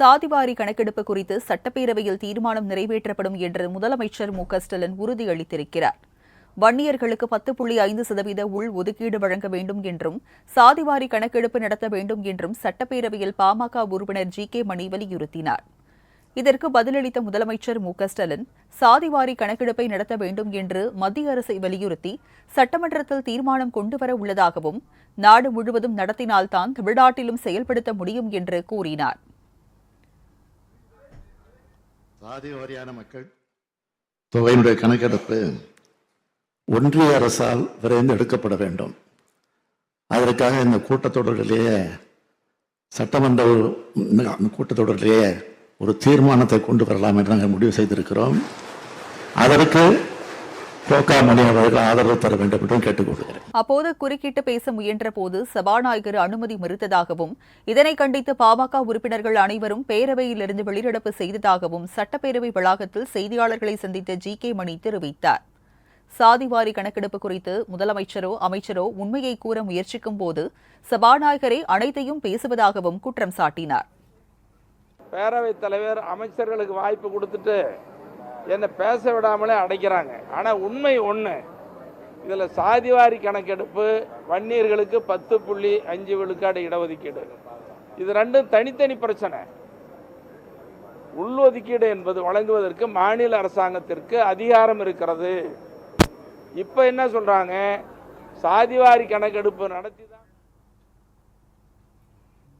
சாதிவாரி கணக்கெடுப்பு குறித்து சட்டப்பேரவையில் தீர்மானம் நிறைவேற்றப்படும் என்று முதலமைச்சர் மு க ஸ்டாலின் உறுதியளித்திருக்கிறார். வன்னியர்களுக்கு பத்து புள்ளி ஐந்து சதவீத உள் ஒதுக்கீடு வழங்க வேண்டும் என்றும் சாதிவாரி கணக்கெடுப்பு நடத்த வேண்டும் என்றும் சட்டப்பேரவையில் பாமக உறுப்பினர் ஜி. கே. மணி வலியுறுத்தினார். இதற்கு பதிலளித்த முதலமைச்சர் மு க ஸ்டாலின் சாதிவாரி கணக்கெடுப்பை நடத்த வேண்டும் என்று மத்திய அரசை வலியுறுத்தி சட்டமன்றத்தில் தீர்மானம் கொண்டுவர உள்ளதாகவும் நாடு முழுவதும் நடத்தினால்தான் தமிழ்நாட்டிலும் செயல்படுத்த முடியும் என்று கூறினார். சாதி வாரியான மக்கள் தொகையினுடைய கணக்கெடுப்பு ஒன்றிய அரசால் விரைந்து எடுக்கப்பட வேண்டும். அதற்காக இந்த கூட்டத்தொடரிலேயே சட்டமன்ற கூட்டத்தொடரிலேயே ஒரு தீர்மானத்தை கொண்டு வரலாம் என்று நாங்கள் முடிவு செய்திருக்கிறோம். அதற்கு கோகா மணி அவர்கள் ஆதரவு தர வேண்டும் என்றும் கேட்டுக்கொள்கிறேன். அப்போது குறுக்கிட்டு பேச முயன்றபோது சபாநாயகர் அனுமதி மறுத்ததாகவும் இதனை கண்டித்து பாமக உறுப்பினர்கள் அனைவரும் பேரவையிலிருந்து வெளிநடப்பு செய்ததாகவும் சட்டப்பேரவை வளாகத்தில் செய்தியாளர்களை சந்தித்த ஜி. கே. மணி தெரிவித்தார். சாதிவாரி கணக்கெடுப்பு குறித்து முதலமைச்சரோ அமைச்சரோ உண்மையை கூற முயற்சிக்கும் போது சபாநாயகரே அனைத்தையும் பேசுவதாகவும் குற்றம் சாட்டினார். பேரவைத் தலைவர் அமைச்சர்களுக்கு வாய்ப்பு கொடுத்துட்டு என்னை பேச விடாமலே அடைக்கிறாங்க. ஆனால் உண்மை ஒன்று இதில் சாதிவாரி கணக்கெடுப்பு வன்னியர்களுக்கு பத்து புள்ளி அஞ்சு விழுக்காடு இடஒதுக்கீடு. இது ரெண்டும் தனித்தனி பிரச்சனை. உள்ஒதுக்கீடு என்பது வழங்குவதற்கு மாநில அரசாங்கத்திற்கு அதிகாரம் இருக்கிறது. இப்போ என்ன சொல்கிறாங்க சாதிவாரி கணக்கெடுப்பு நடத்தி தான்